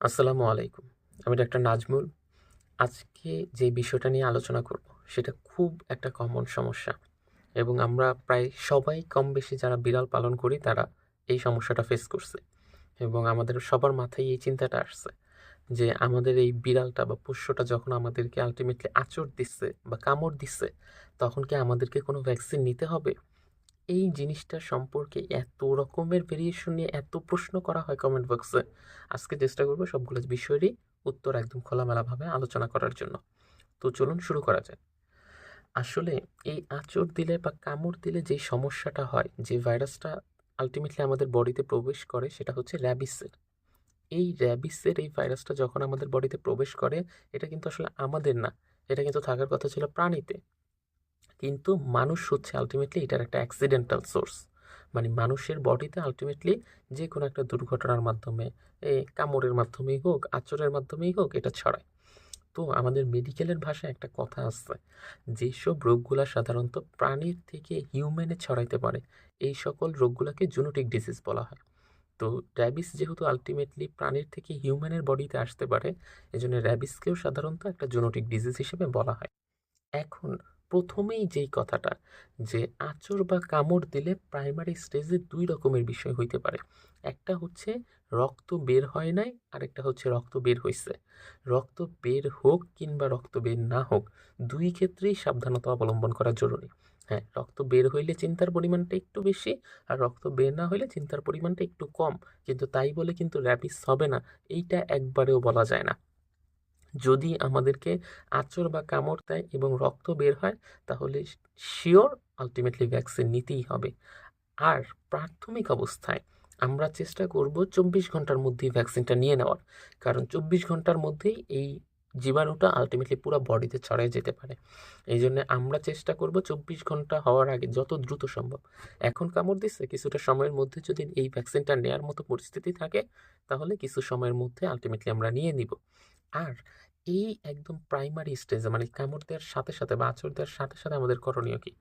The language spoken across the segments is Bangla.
আসসালামু আলাইকুম। আমি ডাক্তার নাজমুল। আজকে যে বিষয়টা নিয়ে আলোচনা করব, সেটা খুব একটা কমন সমস্যা এবং আমরা প্রায় সবাই কম বেশি যারা বিড়াল পালন করি, তারা এই সমস্যাটা ফেস করছে এবং আমাদের সবার মাথায় এই চিন্তাটা আসছে যে, আমাদের এই বিড়ালটা বা পোষ্যটা যখন আমাদেরকে আল্টিমেটলি আঁচড় দিচ্ছে বা কামড় দিচ্ছে, তখন কি আমাদেরকে কোনো ভ্যাকসিন নিতে হবে? এই জিনিসটা সম্পর্কে এত রকমের ভেরিয়েশন নিয়ে এত প্রশ্ন করা হয় কমেন্ট বক্সে। আজকে চেষ্টা করব সবগুলো বিষয়েরই উত্তর একদম খোলামেলাভাবে আলোচনা করার জন্য। তো চলুন শুরু করা যায় আসলে এই আঁচড় দিলে বা কামড় দিলে যেই সমস্যাটা হয়, যে ভাইরাসটা আলটিমেটলি আমাদের বডিতে প্রবেশ করে সেটা হচ্ছে র‍্যাবিসের। এই র‍্যাবিসের এই ভাইরাসটা যখন আমাদের বডিতে প্রবেশ করে, এটা কিন্তু আসলে আমাদের না। এটা কিন্তু থাকার কথা ছিল প্রাণীতে। কিন্তু মানুষ হচ্ছে আল্টিমেটলি এটার একটা অ্যাক্সিডেন্টাল সোর্স। মানে মানুষের বডিতে আলটিমেটলি যে কোনো একটা দুর্ঘটনার মাধ্যমে, কামড়ের মাধ্যমেই হোক, আচরের মাধ্যমেই হোক এটা ছড়ায়। তো আমাদের মেডিকেলের ভাষায় একটা কথা আছে, যেসব রোগগুলা সাধারণত প্রাণীর থেকে হিউম্যানে ছড়াইতে পারে, এই সকল রোগগুলোকে জুনোটিক ডিজিজ বলা হয়। তো র‍্যাবিস যেহেতু আলটিমেটলি প্রাণীর থেকে হিউম্যানের বডিতে আসতে পারে, এজন্য র‍্যাবিসকেও সাধারণত একটা জুনোটিক ডিজিজ হিসেবে বলা হয়। এখন ১ম এই যেই কথাটা যে আঁচড় বা কামড় দিলে প্রাইমারি স্টেজে দুই রকমের বিষয় হইতে পারে। একটা হচ্ছে রক্ত বের হয় নাই, আরেকটা হচ্ছে রক্ত বের হইছে। রক্ত বের হোক কিংবা রক্ত বের না হোক, দুই ক্ষেত্রেই সাবধানতা অবলম্বন করা জরুরি। হ্যাঁ, রক্ত বের হইলে চিন্তার পরিমাণটা একটু বেশি, আর রক্ত বের না হইলে চিন্তার পরিমাণটা একটু কম। কিন্তু তাই বলে কিন্তু র‍্যাবিস হবে না, এইটা একবারেও বলা যায় না। যদি আমাদেরকে আঁচড় বা কামড় দেয় এবং রক্ত বের হয়, তাহলে শিওর আলটিমেটলি ভ্যাকসিন নিতেই হবে। আর প্রাথমিক অবস্থায় আমরা চেষ্টা করব ২৪ ঘণ্টার মধ্যেই ভ্যাকসিনটা নিয়ে নেওয়ার। কারণ ২৪ ঘণ্টার মধ্যেই এই জীবাণুটা আল্টিমেটলি পুরো বডিতে ছড়ায় যেতে পারে। এই জন্য আমরা চেষ্টা করব ২৪ ঘণ্টা হওয়ার আগে যত দ্রুত সম্ভব। এখন কামড় দিচ্ছে, কিছুটা সময়ের মধ্যে যদি এই ভ্যাকসিনটা নেয়ার মতো পরিস্থিতি থাকে, তাহলে কিছু সময়ের মধ্যে আল্টিমেটলি আমরা নিয়ে নিব। আর এই একদম প্রাইমারি স্টেজে মানে কামড় দেওয়ার সাথে, সাথে বা আঁচড় দেওয়ার সাথে, সাথে আমাদের করণীয় কি?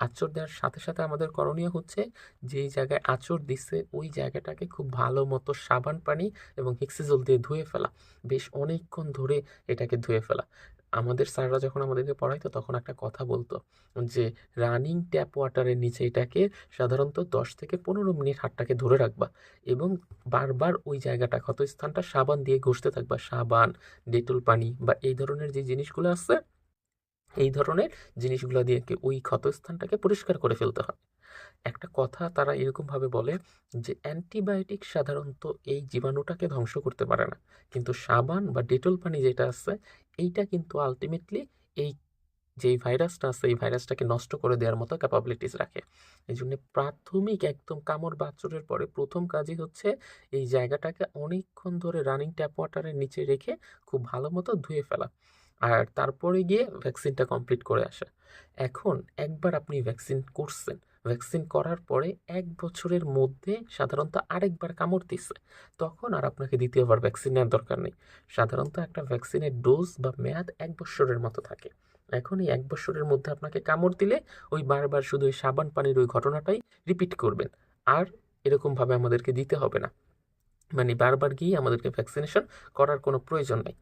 আঁচড় দেওয়ার সাথে, সাথে আমাদের করণীয় হচ্ছে যেই জায়গায় আঁচড় দিচ্ছে, ওই জায়গাটাকে খুব ভালো মতো সাবান পানি এবং হেক্সিজোল দিয়ে ধুয়ে ফেলা। বেশ অনেকক্ষণ ধরে এটাকে ধুয়ে ফেলা। আমাদের স্যাররা যখন আমাদেরকে পড়াইতো তখন একটা কথা বলতো যে, রানিং ট্যাপ ওয়াটারের নিচে এটাকে সাধারণত ১০ থেকে ১৫ মিনিট হাতটাকে ধরে রাখবা এবং বারবার ওই জায়গাটা ক্ষতস্থানটা সাবান দিয়ে ঘষতে থাকবা। সাবান, ডেটল পানি বা এই ধরনের যে জিনিসগুলো আছে, এই ধরনের জিনিসগুলো দিয়ে ওই ক্ষতস্থানটাকে পরিষ্কার করে ফেলতে হয়। একটা কথা তারা এরকমভাবে বলে যে, অ্যান্টিবায়োটিক সাধারণত এই জীবাণুটাকে ধ্বংস করতে পারে না। কিন্তু সাবান বা ডেটল পানি যেটা আছে, এইটা কিন্তু আলটিমেটলি এই যেই ভাইরাসটা আছে, এই ভাইরাসটাকে নষ্ট করে দেওয়ার মতো ক্যাপাবিলিটিস রাখে। এজন্য প্রাথমিক একদম কামড় বা আঁচড়ের পরে প্রথম কাজই হচ্ছে এই জায়গাটাকে অনেকক্ষণ ধরে রানিং ট্যাপ ওয়াটারের নিচে রেখে খুব ভালো মতো ধুয়ে ফেলা। আর তারপরে গিয়ে ভ্যাকসিনটা কমপ্লিট করে আসা। এখন একবার আপনি ভ্যাকসিন করছেন, ভ্যাকসিন করার পরে এক বছরের মধ্যে সাধারণত আরেকবার কামড় দিছে, তখন আর আপনাকে দ্বিতীয়বার ভ্যাকসিন নেওয়ার দরকার নেই। সাধারণত একটা ভ্যাকসিনের ডোজ বা মেয়াদ এক বৎসরের মতো থাকে। এখন এই এক বৎসরের মধ্যে আপনাকে কামড় দিলে ওই বারবার শুধু ওই সাবান পানির ওই ঘটনাটাই রিপিট করবেন। আর এরকমভাবে আমাদেরকে দিতে হবে না। মানে বারবার গিয়ে আমাদেরকে ভ্যাকসিনেশন করার কোনো প্রয়োজন নাই।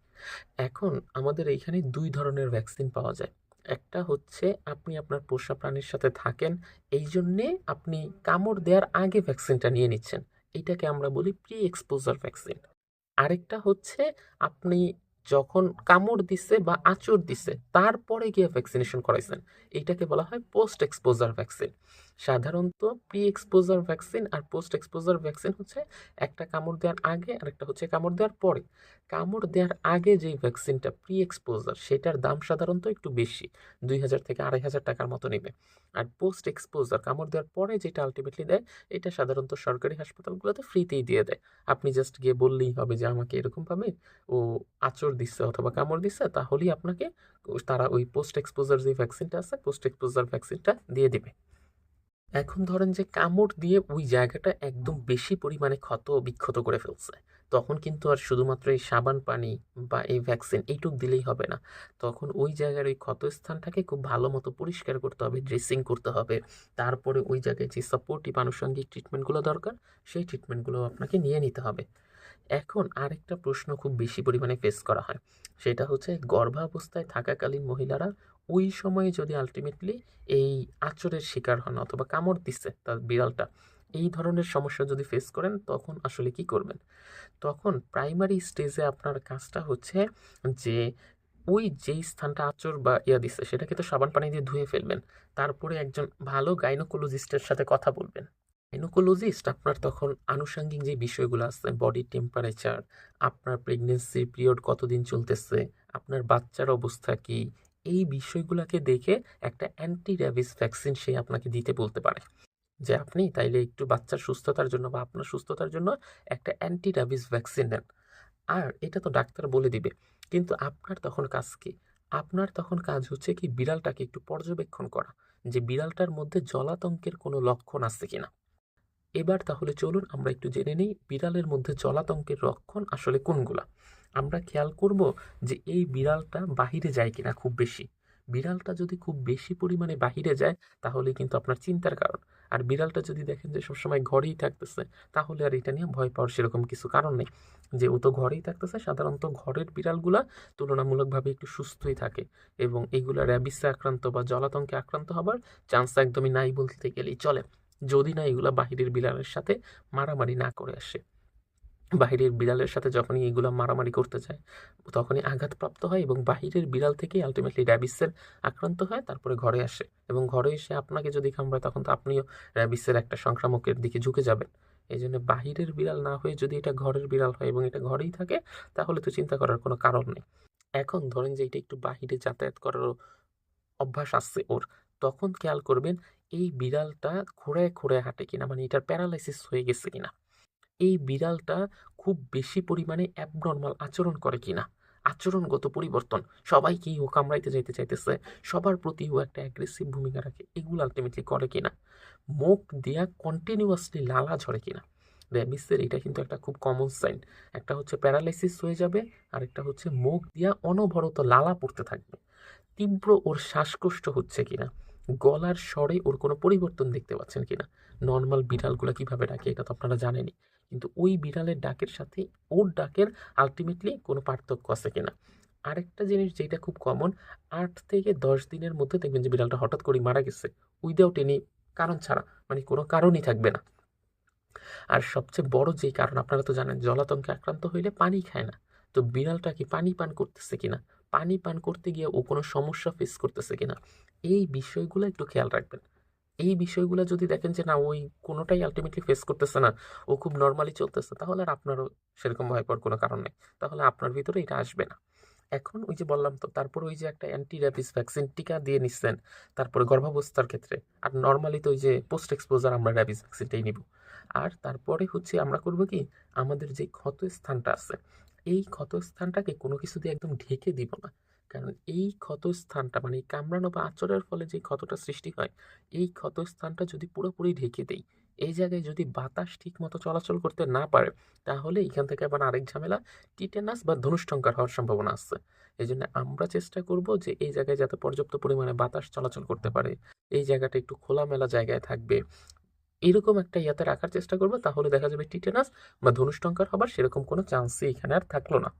এখন আমাদের এইখানে দুই ধরনের ভ্যাকসিন পাওয়া যায়। একটা হচ্ছে আপনি আপনার পোষা প্রাণীর সাথে থাকেন, এই জন্যে আপনি কামড় দেওয়ার আগে ভ্যাকসিনটা নিয়ে নিচ্ছেন। এটাকে আমরা বলি প্রি এক্সপোজার ভ্যাকসিন। আরেকটা হচ্ছে আপনি যখন কামড় দিছে বা আঁচড় দিছে, তারপরে গিয়ে ভ্যাকসিনেশন করাইছেন। এইটাকে বলা হয় পোস্ট এক্সপোজার ভ্যাকসিন। সাধারণত প্রি এক্সপোজার ভ্যাকসিন আর পোস্ট এক্সপোজার ভ্যাকসিন হচ্ছে একটা কামড় দেওয়ার আগে, আর একটা হচ্ছে কামড় দেওয়ার পরে। কামড় দেওয়ার আগে যেই ভ্যাকসিনটা প্রি এক্সপোজার, সেটার দাম সাধারণত একটু বেশি। ৳২,০০০ থেকে ৳২,৫০০ টাকার মতো নেবে আর পোস্ট এক্সপোজার কামড় দেওয়ার পরে যেটা আলটিমেটলি দেয়, এটা সাধারণত সরকারি হাসপাতালগুলোতে ফ্রিতেই দিয়ে দেয়। আপনি জাস্ট গিয়ে বললেই হবে যে, আমাকে এরকমভাবে ও আঁচড় দিচ্ছে অথবা কামড় দিচ্ছে, তাহলেই আপনাকে তারা ওই পোস্ট এক্সপোজার যে ভ্যাকসিনটা আছে, পোস্ট এক্সপোজার ভ্যাকসিনটা দিয়ে দিবে। এখন ধরেন যে কামড় দিয়ে ওই জায়গাটা একদম বেশি পরিমাণে ক্ষত-বিক্ষত করে ফেলছে। তখন কিন্তু আর শুধুমাত্র এই সাবান পানি বা এই ভ্যাকসিন এইটুক দিলেই হবে না। তখন ওই জায়গার ওই ক্ষতস্থানটাকে খুব ভালো মতো পরিষ্কার করতে হবে, ড্রেসিং করতে হবে। তারপরে ওই জায়গায় যে সাপোর্টিভ আনুষঙ্গিক ট্রিটমেন্টগুলো দরকার, সেই ট্রিটমেন্টগুলো আপনাকে নিয়ে নিতে হবে। এখন আরেকটা প্রশ্ন খুব বেশি পরিমাণে ফেস করা হয় সেটা হচ্ছে গর্ভাবস্থায় থাকাকালীন মহিলারা ওই সময়ে যদি আলটিমেটলি এই আঁচড়ের শিকার হন অথবা কামড় দিচ্ছে তার বিড়ালটা, এই ধরনের সমস্যা যদি ফেস করেন, তখন আসলে কি করবেন? তখন প্রাইমারি স্টেজে আপনার কাজটা হচ্ছে যে, ওই যেই স্থানটা আঁচড় বা ইয়া দিচ্ছে সেটাকে তো সাবান পানি দিয়ে ধুয়ে ফেলবেন। তারপরে একজন ভালো গাইনোকোলজিস্টের সাথে কথা বলবেন। গাইনোকোলজিস্ট আপনার তখন আনুষঙ্গিক যে বিষয়গুলো আছে বডি টেম্পারেচার আপনার প্রেগনেন্সি পিরিয়ড কতদিন চলতেছে, আপনার বাচ্চার অবস্থা কি এই বিষয়গুলোকে দেখে একটা অ্যান্টি র্যাবিস ভ্যাকসিন সে আপনাকে দিতে বলতে পারে। যে আপনি তাইলে একটু বাচ্চার সুস্থতার জন্য বা আপনার সুস্থতার জন্য একটা অ্যান্টি র্যাবিস ভ্যাকসিন নেন। আর এটা তো ডাক্তার বলে দিবে, কিন্তু আপনার তখন কাজ কি? আপনার তখন কাজ হচ্ছে কি বিড়ালটাকে একটু পর্যবেক্ষণ করা, যে বিড়ালটার মধ্যে জলাতঙ্কের কোনো লক্ষণ আছে কিনা। এবার তাহলে চলুন আমরা একটু জেনে নিই বিড়ালের মধ্যে জলাতঙ্কের লক্ষণ আসলে কোনগুলা। আমরা খেয়াল করব যে এই বিড়ালটা বাহিরে যায় কিনা খুব বেশি। বিড়ালটা যদি খুব বেশি পরিমাণে বাহিরে যায়, তাহলে কিন্তু আপনার চিন্তার কারণ। আর বিড়ালটা যদি দেখেন যে সবসময় ঘরেই থাকতেছে, তাহলে আর এটা নিয়ে ভয় পাওয়ার সেরকম কিছু কারণ নেই। যে ও তো ঘরেই থাকতেছে, সাধারণত ঘরের বিড়ালগুলা তুলনামূলকভাবে একটু সুস্থই থাকে এবং এগুলা র্যাবিসে আক্রান্ত বা জলাতঙ্কে আক্রান্ত হবার চান্স একদমই নাই বলতে গেলেই চলে, যদি না এগুলা বাহিরের বিড়ালের সাথে মারামারি না করে আসে। বাহিরের বিড়ালের সাথে যখনই এগুলো মারামারি করতে যায়, তখনই আঘাতপ্রাপ্ত হয় এবং বাহিরের বিড়াল থেকেই আলটিমেটলি র্যাবিসের আক্রান্ত হয়, তারপরে ঘরে আসে। এবং ঘরে এসে আপনাকে যদি কামড়ায়, তখন তো আপনিও র্যাবিসের একটা সংক্রামকের দিকে ঝুঁকে যাবেন। এই জন্য বাহিরের বিড়াল না হয়ে যদি এটা ঘরের বিড়াল হয় এবং এটা ঘরেই থাকে, তাহলে তো চিন্তা করার কোনো কারণ নেই। এখন ধরেন যে এটা একটু বাহিরে যাতায়াত করারও অভ্যাস আসছে ওর, তখন খেয়াল করবেন এই বিড়ালটা খোঁড়ায় খোঁড়ায় হাঁটে কিনা মানে এটার প্যারালাইসিস হয়ে গেছে কিনা। এই বিড়ালটা খুব বেশি পরিমাণে অ্যাবনর্মাল আচরণ করে কিনা? আচরণগত পরিবর্তন। সবাইকেই ও কামড়াইতে যাইতে চাইতেছে? সবার প্রতি ও একটা অ্যাগ্রেসিভ ভূমিকা রাখে। এগুলো আলটিমেটলি করে কিনা? মুখ দেয়া কন্টিনিউয়াসলি লালা ঝরে কিনা? র্যাবিসের এটা কিন্তু একটা খুব কমন সাইন একটা হচ্ছে প্যারালাইসিস হয়ে যাবে আর একটা হচ্ছে মুখ দিয়া অনবরত লালা পড়তে থাকবে। তীব্র ওর শ্বাসকষ্ট হচ্ছে কিনা? গলার স্বরে ওর কোনো পরিবর্তন দেখতে পাচ্ছেন কিনা? নর্মাল বিড়ালগুলো কীভাবে ডাকে, এটা তো আপনারা জানেনই। কিন্তু ওই বিড়ালের ডাকের সাথে ওর ডাকের আলটিমেটলি কোনো পার্থক্য আছে কিনা। আরেকটা জিনিস যেটা খুব কমন আট থেকে দশ দিনের মধ্যে দেখবেন যে বিড়ালটা হঠাৎ করে মারা গেছে উইদাউট এনি কারণ ছাড়া মানে কোনো কারণই থাকবে না। আর সবচেয়ে বড় যেই কারণ, আপনারা তো জানেন, জলাতঙ্কে আক্রান্ত হইলে পানি খায় না। তো বিড়ালটা কি পানি পান করতেছে কিনা? পানি পান করতে গিয়ে ও কোনো সমস্যা ফেস করতেছে কিনা? এই বিষয়গুলো একটু খেয়াল রাখবেন। এই বিষয়গুলো যদি দেখেন যে না, ওই কোনোটাই আলটিমেটলি ফেস করতেছে না, ও খুব নর্মালি চলতেছে, তাহলে আর আপনারও সেরকম ভয় পাওয়ার কোনো কারণ নেই। তাহলে আপনার ভিতরে এটা আসবে না। এখন ওই যে বললাম তো, তারপর ওই যে একটা অ্যান্টি র্যাবিস ভ্যাকসিন টিকা দিয়ে নিচ্ছেন তারপরে গর্ভাবস্থার ক্ষেত্রে, আর নর্মালি তো ওই যে পোস্ট এক্সপোজার আমরা র্যাবিস ভ্যাকসিনটাই নিব। আর তারপরে হচ্ছে আমরা করব কি, আমাদের যে ক্ষত স্থানটা আছে, এই ক্ষত স্থানটাকে কোনো কিছু দিয়ে একদম ঢেকে দিব না। কারণ এই ক্ষত স্থানটা মানে কামড়ানো বা আঁচড়ের ফলে যে ক্ষতটা সৃষ্টি হয়, এই ক্ষতস্থানটা যদি পুরোপুরি ঢেকে দেই, এই জায়গায় যদি বাতাস ঠিক মতো চলাচল করতে না পারে, তাহলে এখান থেকে আবার আরেক ঝামেলা টিটেনাস বা ধনুষ্টঙ্কার হওয়ার সম্ভাবনা আছে। এই জন্য আমরা চেষ্টা করব যে এই জায়গায় যাতে পর্যাপ্ত পরিমাণে বাতাস চলাচল করতে পারে, এই জায়গাটা একটু খোলামেলা জায়গায় থাকবে। এরকম একটা ইয়াতে রাখার চেষ্টা করব, তাহলে দেখা যাবে টিটেনাস বা ধনুষ্টঙ্কার হবার সেরকম কোনো চান্সই এখানে আর থাকল না।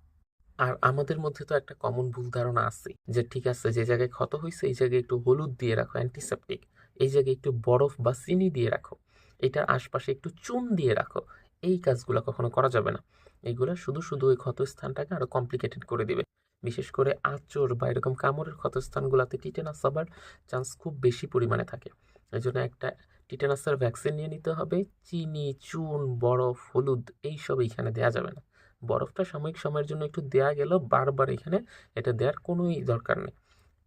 আর আমাদের মধ্যে তো একটা কমন ভুল ধারণা আছে যে ঠিক আছে, যে জায়গায় ক্ষত হয়েছে এই জায়গায় একটু হলুদ দিয়ে রাখো অ্যান্টিসেপটিক এই জায়গায় একটু বরফ বা চিনি দিয়ে রাখো এটার আশপাশে একটু চুন দিয়ে রাখো, এই কাজগুলো কখনো করা যাবে না, এগুলো শুধু শুধু ওই ক্ষতস্থানটাকে আরও কমপ্লিকেটেড করে দিবে, বিশেষ করে আঁচড় বা এরকম কামড়ের ক্ষতস্থানগুলোতে টিটেনাস হবার চান্স খুব বেশি পরিমাণে থাকে এই জন্য একটা টিটেনাসের ভ্যাকসিন নিয়ে নিতে হবে, চিনি, চুন, বরফ, হলুদ, এইসব এইখানে দেওয়া যাবে না। বরফটা সাময়িক সময়ের জন্য একটু দেয়া গেল, বারবার এখানে এটা দেওয়ার কোনোই দরকার নেই।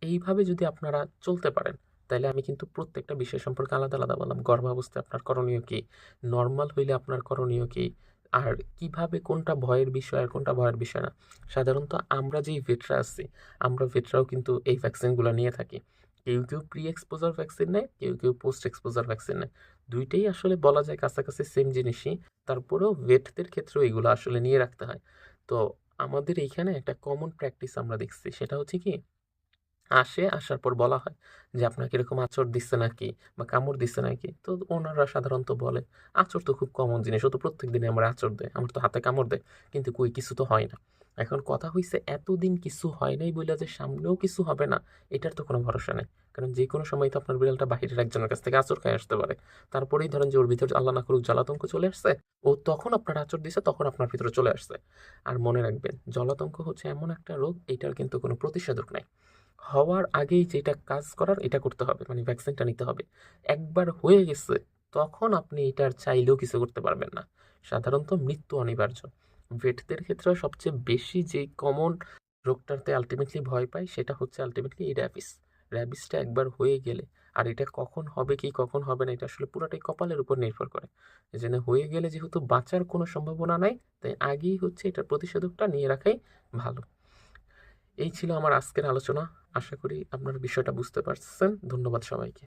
এইভাবে যদি আপনারা চলতে পারেন, তাহলে আমি কিন্তু প্রত্যেকটা বিষয় সম্পর্কে আলাদা আলাদা বললাম। গর্ভাবস্থায় আপনার করণীয় কী? নর্মাল হইলে আপনার করণীয় কী? আর কীভাবে কোনটা ভয়ের বিষয় আর কোনটা ভয়ের বিষয় না? সাধারণত আমরা যেই ভেটরা আছি, আমরা ভেটরাও কিন্তু এই ভ্যাকসিনগুলো নিয়ে থাকি। কেউ কেউ প্রি এক্সপোজার ভ্যাকসিন নেয়, কেউ কেউ পোস্ট এক্সপোজার ভ্যাকসিন নেয়। দুইটাই আসলে বলা যায় কাছাকাছি সেম জিনিসই। তারপরেও ভেটদের ক্ষেত্রেও এগুলো আসলে নিয়ে রাখতে হয়। তো আমাদের এইখানে একটা কমন প্র্যাকটিস আমরা দেখছি, সেটা হচ্ছে কি, আসে, আসার পর বলা হয় যে, আপনাকে এরকম আচর দিচ্ছে নাকি বা কামড় দিচ্ছে নাকি? তো ওনারা সাধারণত বলে, আচর তো খুব কমন জিনিস, ও তো প্রত্যেক দিনে আমার আঁচড় দেয়, আমার তো হাতে কামড় দেয়, কিন্তু কই, কিছু তো হয় না। এখন কথা হইছে এতদিন কিছু হয় নাই বলে যে সামনেও কিছু হবে না, এটার তো কোনো ভরসা নেই। কারণ যে কোনো সময় তো আপনার বিড়ালটা বাহিরের একজনের কাছ থেকে আচর খায় আসতে পারে। তারপরেই ধরেন যে ওর ভিতরে আল্লাহ না করুক জলাতঙ্ক চলে আসছে, ও তখন আপনার আচর দিছে, তখন আপনার ভিতরে চলে আসছে। আর মনে রাখবেন, জলাতঙ্ক হচ্ছে এমন একটা রোগ, এটার কিন্তু কোনো প্রতিষেধক নাই। হওয়ার আগেই যেটা কাজ করার, এটা করতে হবে মানে ভ্যাকসিনটা নিতে হবে। একবার হয়ে গেছে, তখন আপনি এটার চাইলেও কিছু করতে পারবেন না। সাধারণত মৃত্যু অনিবার্য। ভেটদের ক্ষেত্রে সবচেয়ে বেশি যে কমন রোগটাতে আলটিমেটলি ভয় পায়, সেটা হচ্ছে আলটিমেটলি এই র্যাবিস র্যাবিসটা একবার হয়ে গেলে, আর এটা কখন হবে কি, কখন হবে না, এটা আসলে পুরোটাই কপালের উপর নির্ভর করে। এই হয়ে গেলে যেহেতু বাঁচার কোনো সম্ভাবনা নাই, তাই আগেই হচ্ছে এটার প্রতিষেধকটা নিয়ে রাখাই ভালো। এই ছিল আমার আজকের আলোচনা। আশা করি আপনারা বিষয়টা বুঝতে পারছেন। ধন্যবাদ সবাইকে।